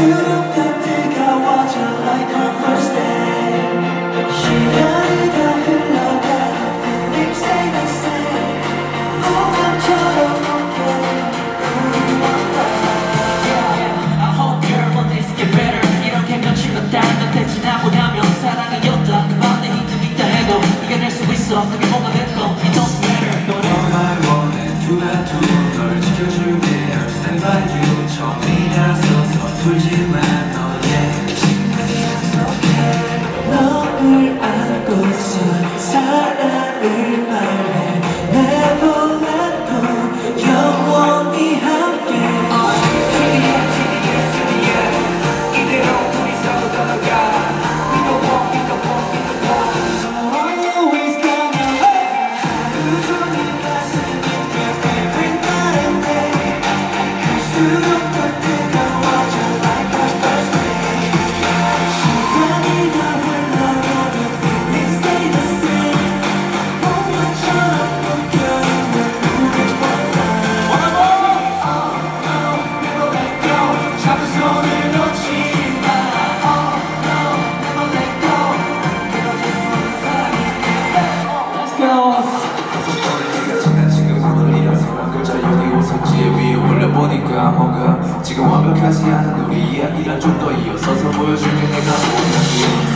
you could think I watch a light for you. 지금 완벽하지 않은 우리 이야기를 좀 더 이어서서 보여줄게. 내가 뭐냐고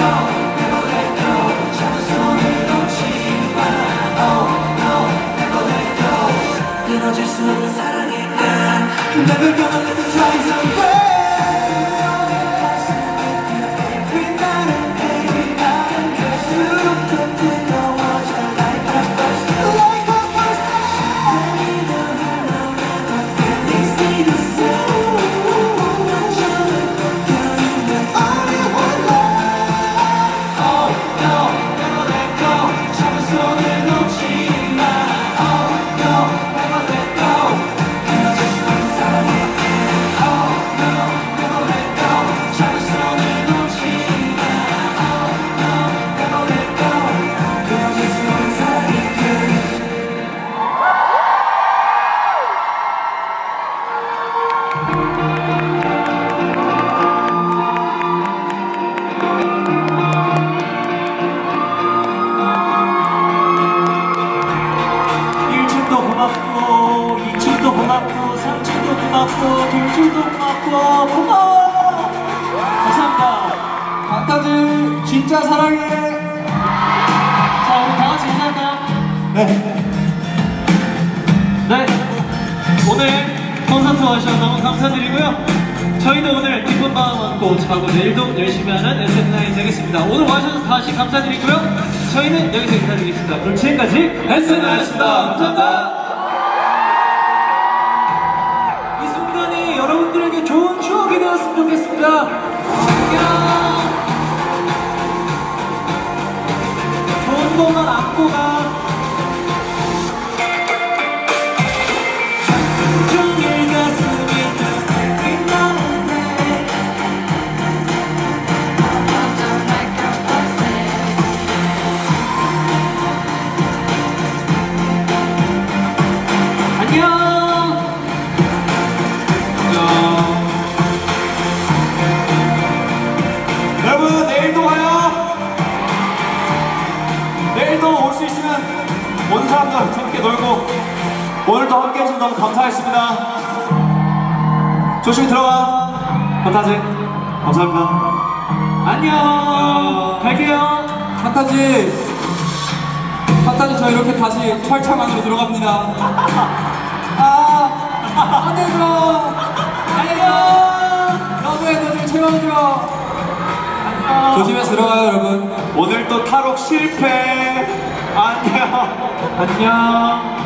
Never gonna let the ties 고맙고 이주도 고맙고 3주도 고맙고 둘주도 고맙고 고마워 감사합니다 강타들 진짜 사랑해 자 우리 다같이 인사할까요? 네 네. 오늘 콘서트 와주셔서 너무 감사드리고요 저희도 오늘 기쁜 마음 안고 자고 내일도 열심히 하는 SF9 되겠습니다. 오늘 와주셔서 다시 감사드리고요. 저희는 여기서 인사드리겠습니다. 그럼 지금까지 SF9였습니다. 감사합니다. 했으면 좋겠습니다. 안녕! 좋은 것만 안고 가. 시간도 함께 놀고 오늘도 함께 해주셔서 너무 감사했습니다. 조심히 들어가. 판타지. 감사합니다. 안녕. 갈게요. 판타지. 판타지 저 이렇게 다시 철창 안으로 들어갑니다. 아 안녕 들어 안녕. 너도 에너지 채워줘. 조심해서 들어가요 여러분. 오늘도 탈옥 실패. 안녕. 안녕.